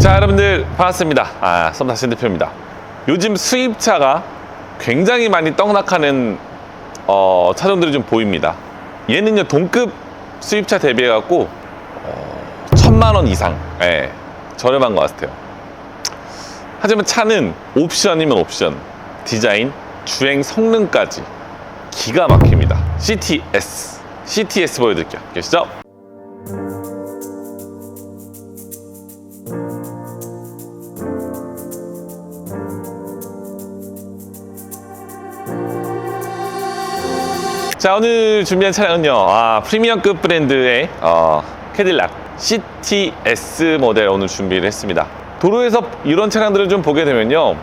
자 여러분들 반갑습니다. 아 썸다신 대표입니다. 요즘 수입차가 굉장히 많이 떡락하는 어, 차종들이 좀 보입니다. 얘는요 동급 수입차 대비해 갖고 어, 천만 원 이상 예, 저렴한 것 같아요. 하지만 차는 옵션이면 옵션 디자인 주행 성능까지 기가 막힙니다. CTS CTS 보여드릴게요. 계시죠? 자 오늘 준비한 차량은요. 아, 프리미엄급 브랜드의 어, 캐딜락 CTS 모델 오늘 준비를 했습니다. 도로에서 이런 차량들을 좀 보게 되면요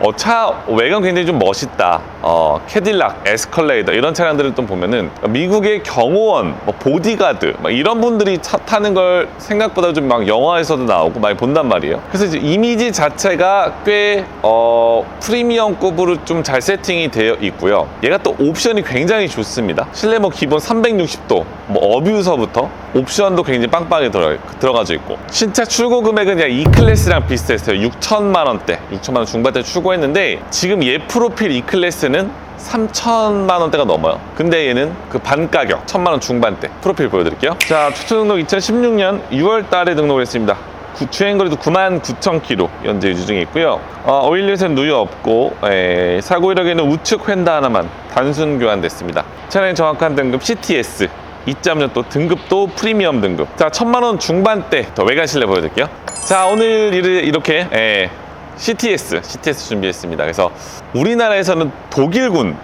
어, 차 외관 굉장히 좀 멋있다. 어, 캐딜락, 에스컬레이더 이런 차량들을 좀 보면은 미국의 경호원, 뭐 보디가드 막 이런 분들이 차 타는 걸 생각보다 좀 막 영화에서도 나오고 많이 본단 말이에요. 그래서 이제 이미지 자체가 꽤 어, 프리미엄급으로 좀 잘 세팅이 되어 있고요. 얘가 또 옵션이 굉장히 좋습니다. 실내 뭐 기본 360도 뭐 어뷰서부터 옵션도 굉장히 빵빵하게 들어, 들어가져 있고. 신차 출고 금액은 그냥 E클래스랑 비슷했어요. 6천만 원대 6천만 원 중반대 출고 했는데 지금 얘 프로필 E클래스는 3천만 원대가 넘어요. 근데 얘는 그 반 가격 1천만 원 중반대 프로필 보여드릴게요. 자 추천 등록 2016년 6월 달에 등록을 했습니다. 구- 주행거리도 9만 9천 킬로 현재 유지 중에 있고요. 어, 오일렛은 누유 없고 에, 사고 이력에는 우측 휀다 하나만 단순 교환됐습니다. 차량의 정확한 등급 CTS 2.6또 등급도 프리미엄 등급. 자 천만 원 중반대 더 외관 실내 보여드릴게요. 자 오늘 이렇게 에, CTS CTS 준비했습니다 그래서 우리나라에서는 독일군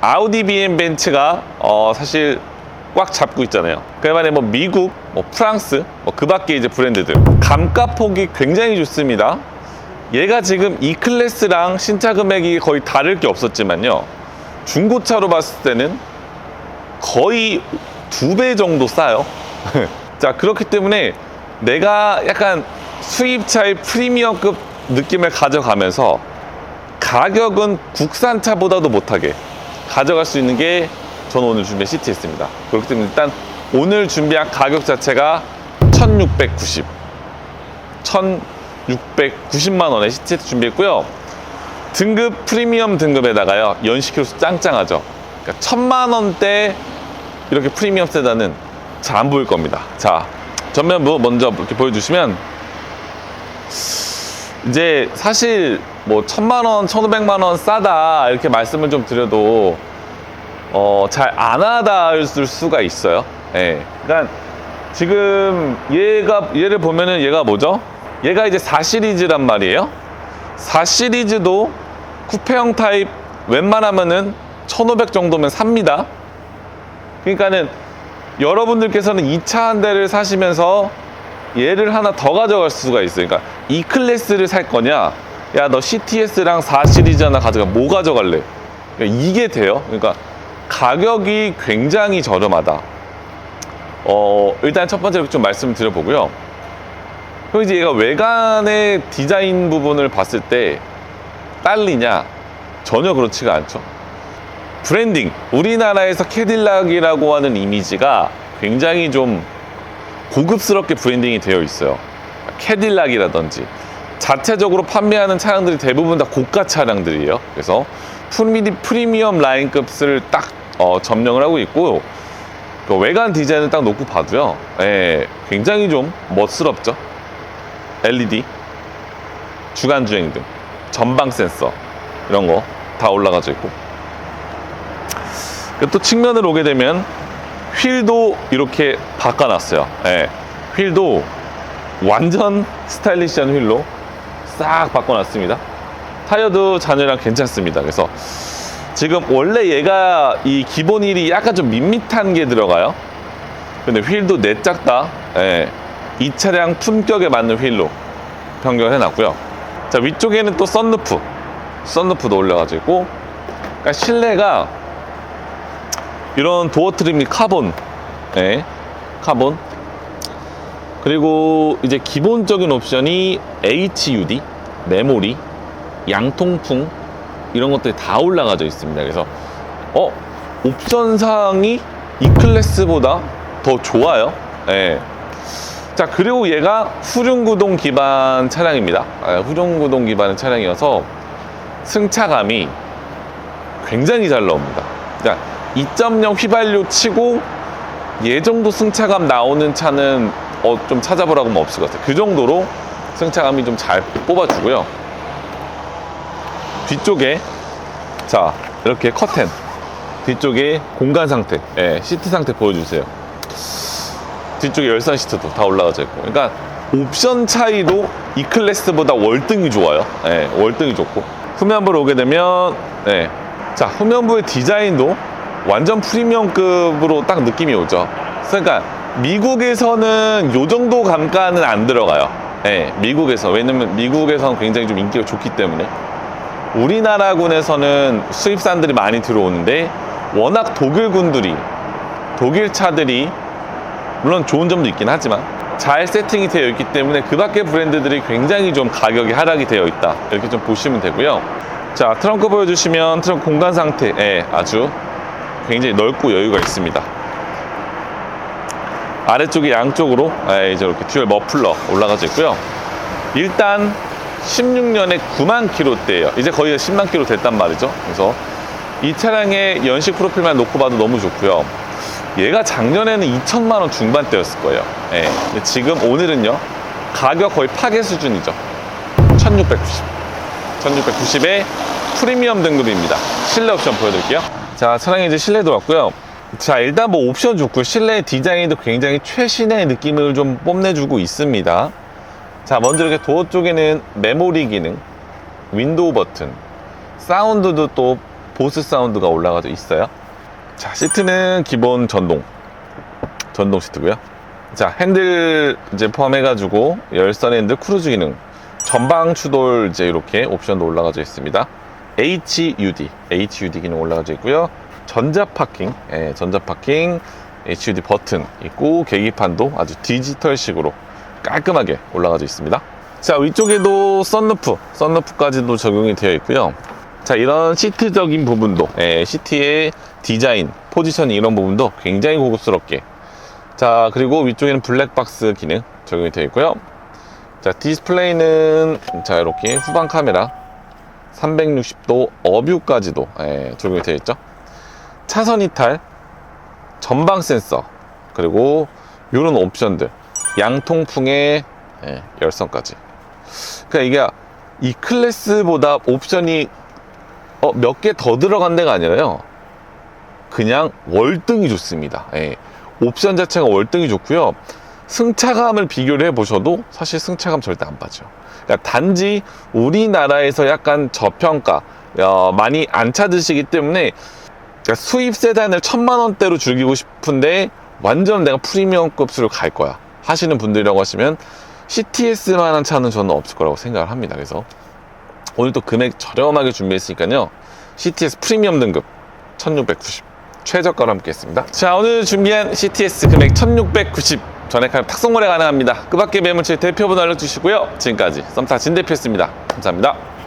아우디 BM 벤츠가 어, 사실 꽉 잡고 있잖아요. 그에 반해 뭐 미국, 뭐 프랑스, 뭐 그 밖에 이제 브랜드들 감가폭이 굉장히 좋습니다. 얘가 지금 E 클래스랑 신차 금액이 거의 다를 게 없었지만요. 중고차로 봤을 때는 거의 두 배 정도 싸요. 자 그렇기 때문에 내가 약간 수입차의 프리미엄급 느낌을 가져가면서 가격은 국산차보다도 못하게 가져갈 수 있는 게 저는 오늘 준비한 CTS입니다. 그렇기 때문에 일단 오늘 준비한 가격 자체가 1690 1690만 원에 CTS 준비했고요. 등급 프리미엄 등급에다가요. 연식효수 짱짱하죠. 그러니까 천만 원대 이렇게 프리미엄 세단은 잘 안 보일 겁니다. 자, 전면부 먼저 이렇게 보여주시면 이제 사실 뭐 천만 원, 천오백만 원 싸다 이렇게 말씀을 좀 드려도 어, 잘안 와닿을 수가 있어요. 예. 그러니까 지금 얘가 얘를 보면은 얘가 뭐죠? 얘가 이제 4 시리즈란 말이에요. 4 시리즈도 쿠페형 타입 웬만하면은 1,500 정도면 삽니다. 그러니까는 여러분들께서는 이 차 한 대를 사시면서 얘를 하나 더 가져갈 수가 있어요. 그러니까 E 클래스를 살 거냐? 야, 너 CTS랑 4 시리즈 하나 가져가. 뭐 가져갈래? 그러니까 이게 돼요. 그러니까 가격이 굉장히 저렴하다. 어, 일단 첫 번째로 좀 말씀을 드려보고요. 그리고 이제 얘가 외관의 디자인 부분을 봤을 때 딸리냐? 전혀 그렇지가 않죠. 브랜딩. 우리나라에서 캐딜락이라고 하는 이미지가 굉장히 좀 고급스럽게 브랜딩이 되어 있어요. 캐딜락이라든지 자체적으로 판매하는 차량들이 대부분 다 고가 차량들이에요. 그래서 프리미, 프리미엄 라인급을 딱 어, 점령을 하고 있고 그 외관 디자인을 딱 놓고 봐도요. 예, 굉장히 좀 멋스럽죠. LED, 주간 주행 등, 전방 센서 이런 거 다 올라가져 있고 그또 측면을 오게 되면 휠도 이렇게 바꿔놨어요. 예, 휠도 완전 스타일리시한 휠로 싹 바꿔놨습니다. 타이어도 잔여량 괜찮습니다. 그래서 지금 원래 얘가 이 기본 휠이 약간 좀 밋밋한 게 들어가요. 근데 휠도 내짝 다, 예, 이 차량 품격에 맞는 휠로 변경을 해놨고요. 자, 위쪽에는 또 썬루프, 썬루프도 올려가지고, 그러니까 실내가 이런 도어 트림이 카본, 예, 카본. 그리고 이제 기본적인 옵션이 HUD, 메모리, 양통풍 이런 것들이 다 올라가져 있습니다. 그래서 어 옵션 사항이 E 클래스보다 더 좋아요. 예. 자 그리고 얘가 후륜구동 기반 차량입니다. 아, 후륜구동 기반의 차량이어서 승차감이 굉장히 잘 나옵니다. 그러니까 2.0 휘발유 치고 얘 정도 승차감 나오는 차는 어, 좀 찾아보라고 하면 없을 것 같아요. 그 정도로 승차감이 좀 잘 뽑아주고요. 뒤쪽에 자 이렇게 커튼 뒤쪽에 공간 상태, 예, 시트 상태 보여주세요. 뒤쪽에 열선 시트도 다 올라가져 있고. 그러니까 옵션 차이도 이 클래스보다 월등히 좋아요. 예, 월등히 좋고. 후면부로 오게 되면, 예. 자, 후면부의 디자인도 완전 프리미엄급으로 딱 느낌이 오죠. 그러니까 미국에서는 요 정도 감가는 안 들어가요. 예, 미국에서. 왜냐면 미국에서는 굉장히 좀 인기가 좋기 때문에. 우리나라군에서는 수입산들이 많이 들어오는데 워낙 독일군들이 독일 차들이 물론 좋은 점도 있긴 하지만 잘 세팅이 되어 있기 때문에 그 밖의 브랜드들이 굉장히 좀 가격이 하락이 되어 있다 이렇게 좀 보시면 되고요 자 트렁크 보여주시면 트렁크 공간 상태에 아주 굉장히 넓고 여유가 있습니다 아래쪽에 양쪽으로 예, 이제 이렇게 듀얼 머플러 올라가져 있고요 일단 16년에 9만 킬로대예요 이제 거의 10만 킬로 됐단 말이죠 그래서 이 차량의 연식 프로필만 놓고 봐도 너무 좋고요 얘가 작년에는 2천만 원 중반대였을 거예요. 예. 지금 오늘은요 가격 거의 파괴 수준이죠. 1690. 1690의 프리미엄 등급입니다. 실내 옵션 보여드릴게요. 자, 차량에 이제 실내도 왔고요. 자, 일단 뭐 옵션 좋고 실내 디자인도 굉장히 최신의 느낌을 좀 뽐내주고 있습니다. 자, 먼저 이렇게 도어 쪽에는 메모리 기능, 윈도우 버튼, 사운드도 또 보스 사운드가 올라가져 있어요. 자, 시트는 기본 전동. 전동 시트고요. 자, 핸들 이제 포함해 가지고 열선 핸들 크루즈 기능. 전방 추돌 이제 이렇게 옵션도 올라가져 있습니다. HUD, HUD 기능 올라가져 있고요. 전자 파킹, 예, 전자 파킹, HUD 버튼 있고 계기판도 아주 디지털식으로 깔끔하게 올라가져 있습니다. 자, 위쪽에도 썬루프, 썬루프까지도 적용이 되어 있고요. 자, 이런 시트적인 부분도, 예, 시트의 디자인, 포지션 이런 부분도 굉장히 고급스럽게. 자, 그리고 위쪽에는 블랙박스 기능 적용이 되어 있고요. 자, 디스플레이는, 자, 이렇게 후방 카메라, 360도 어뷰까지도, 예, 적용이 되어 있죠. 차선 이탈, 전방 센서, 그리고 이런 옵션들, 양통풍의 예, 열선까지. 그러니까 이게 이 클래스보다 옵션이 어, 몇 개 더 들어간 데가 아니라요. 그냥 월등히 좋습니다. 예. 옵션 자체가 월등히 좋고요. 승차감을 비교를 해보셔도 사실 승차감 절대 안 빠져. 그러니까 단지 우리나라에서 약간 저평가, 어, 많이 안 찾으시기 때문에 그러니까 수입 세단을 천만 원대로 즐기고 싶은데 완전 내가 프리미엄 급수로 갈 거야 하시는 분들이라고 하시면 CTS만한 차는 저는 없을 거라고 생각을 합니다. 그래서 오늘 또 금액 저렴하게 준비했으니까요. CTS 프리미엄 등급 1690 최저가로 함께 했습니다. 자, 오늘 준비한 CTS 금액 1690 전액하면 탁송 거래 가능합니다. 그 밖에 매물체 대표번호 알려주시고요. 지금까지 썸타 진 대표였습니다. 감사합니다.